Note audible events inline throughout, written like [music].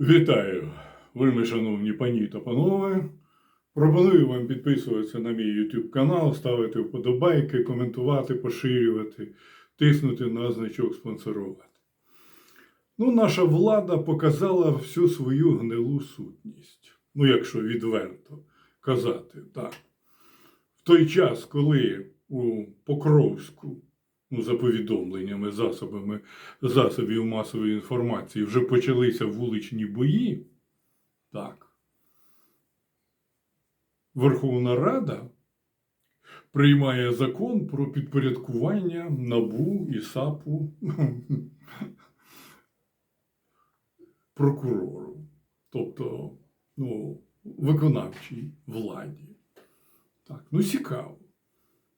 Вітаю, вельми шановні пані та панове. Пропоную вам підписуватися на мій YouTube канал, ставити вподобайки, коментувати, поширювати, тиснути на значок спонсорувати. Ну, наша влада показала всю свою гнилу сутність. Ну, якщо відверто казати, так. В той час, коли у Покровську, ну, за повідомленнями, засобами засобів масової інформації вже почалися вуличні бої, так, Верховна Рада приймає закон про підпорядкування НАБУ і САПу [laughs] прокурору, тобто ну, виконавчій владі. Так, ну цікаво.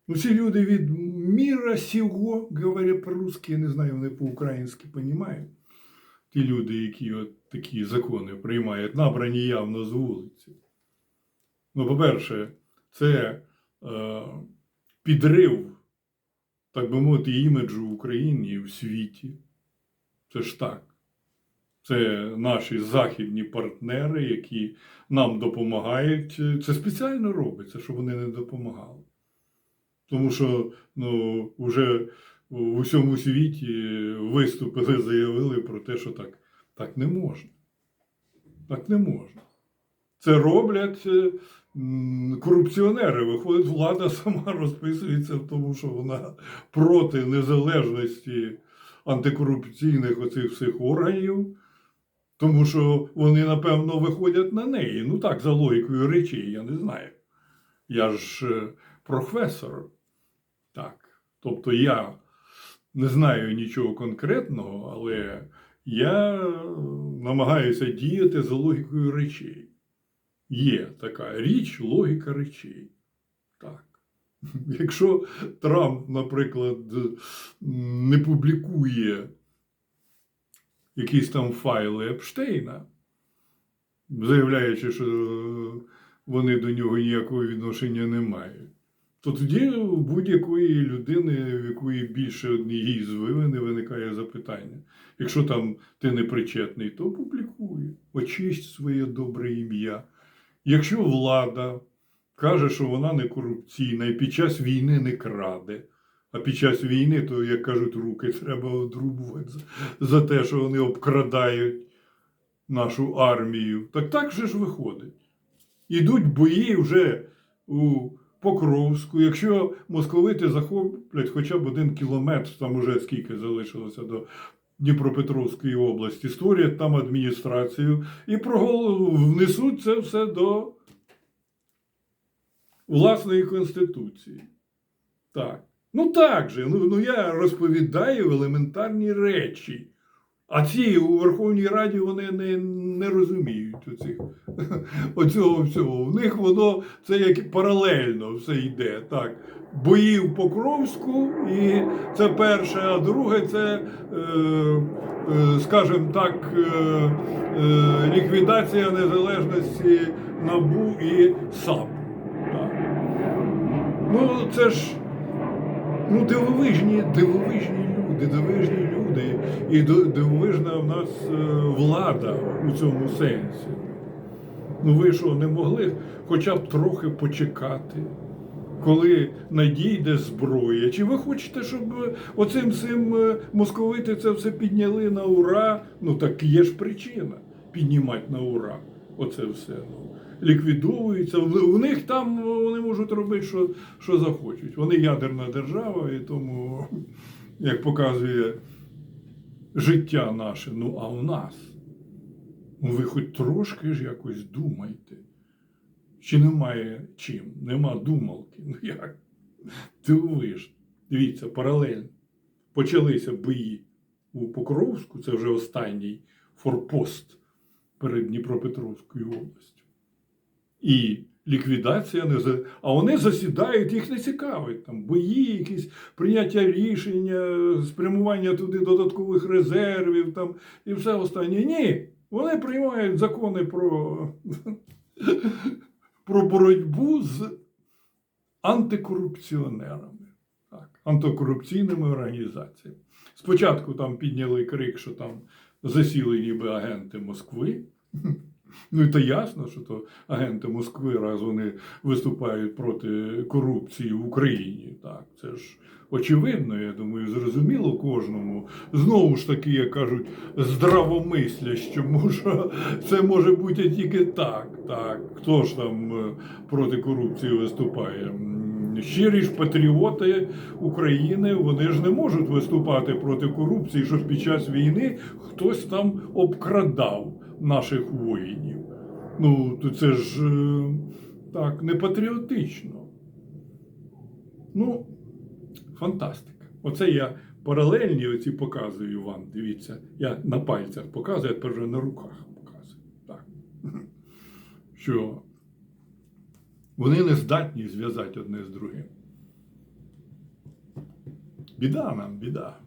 Ну, ці люди від міра сього, говорять по-русски, я не знаю, вони по-українськи розуміють. Ті люди, які от такі закони приймають, набрані явно з вулиці. Ну, по-перше, це е, підрив, так би мовити, іміджу в Україні і в світі. Це ж так. Це наші західні партнери, які нам допомагають. Це спеціально робиться, щоб вони не допомагали. Тому що ну, вже в усьому світі виступили, [laughs] заявили про те, що так, так не можна. Так не можна. Це роблять е, корупціонери. Виходить, влада [laughs] сама розписується в тому, що вона проти незалежності антикорупційних оцих всіх органів, тому що вони, напевно, виходять на неї. Ну так, за логікою речей, я не знаю. Я ж е, професор. Так. Тобто я не знаю нічого конкретного, але я намагаюся діяти за логікою речей. Є така річ, логіка речей. Так. [laughs] Якщо Трамп, наприклад, не публікує якісь там файли Епштейна, заявляючи, що вони до нього ніякого відношення не мають, то тоді у будь-якої людини, в якої більше однієї звивини виникає запитання. Якщо там ти не причетний, то публікуй, очисть своє добре ім'я. Якщо влада каже, що вона не корупційна і під час війни не краде, а під час війни, то, як кажуть, руки треба одрубувати за, за те, що вони обкрадають нашу армію. Так так же ж виходить. Ідуть бої вже у Покровську. Якщо московити захоплять хоча б один кілометр, там уже скільки залишилося до Дніпропетровської області, створять там адміністрацію і внесуть це все до власної конституції. Так. Ну так же, ну, ну я розповідаю елементарні речі. А ці у Верховній Раді вони не, не розуміють оцих, [laughs] оцього всього. В них воно це як паралельно все йде. Так. Бої в Покровську, і це перше, а друге це, е, е, скажімо так, е, ліквідація незалежності НАБУ і САП. Так. Ну, це ж ну, дивовижні, дивовижні дивовижні люди, і дивовижна в нас е, влада у цьому сенсі. Ну ви що, не могли хоча б трохи почекати, коли надійде зброя? Чи ви хочете, щоб оцим всім е, московити це все підняли на ура? Ну так є ж причина піднімати на ура. Оце все. Ну, ліквідовується. В них там вони можуть робити, що, що захочуть. Вони ядерна держава, і тому, як показує життя наше, ну а у нас. Ну, ви хоч трошки ж якось думайте. Чи немає чим? Нема думалки. Ну як? Дивовижно. Дивіться, паралельно. Почалися бої у Покровську, це вже останній форпост перед Дніпропетровською областю. І ліквідація не за. А вони засідають, їх не цікавить. Там бої, якісь прийняття рішення, спрямування туди додаткових резервів там, і все останнє. Ні. Вони приймають закони про, [laughs] про боротьбу з антикорупціонерами, так, антикорупційними організаціями. Спочатку там підняли крик, що там засіли ніби агенти Москви. Ну і то ясно, що то агенти Москви, раз вони виступають проти корупції в Україні. Так, це ж очевидно, я думаю, зрозуміло кожному. Знову ж таки, як кажуть, здравомисля, що це може бути тільки так. так. Хто ж там е, проти корупції виступає? Щирі ж патріоти України, вони ж не можуть виступати проти корупції, що під час війни хтось там обкрадав наших воїнів. Ну, це ж е, так, не патріотично. Ну, фантастика. Оце я паралельні оці показую вам. Дивіться, я на пальцях показую, а тепер вже на руках показую. Так. [laughs] Що вони не здатні зв'язати одне з другим. Біда нам, біда.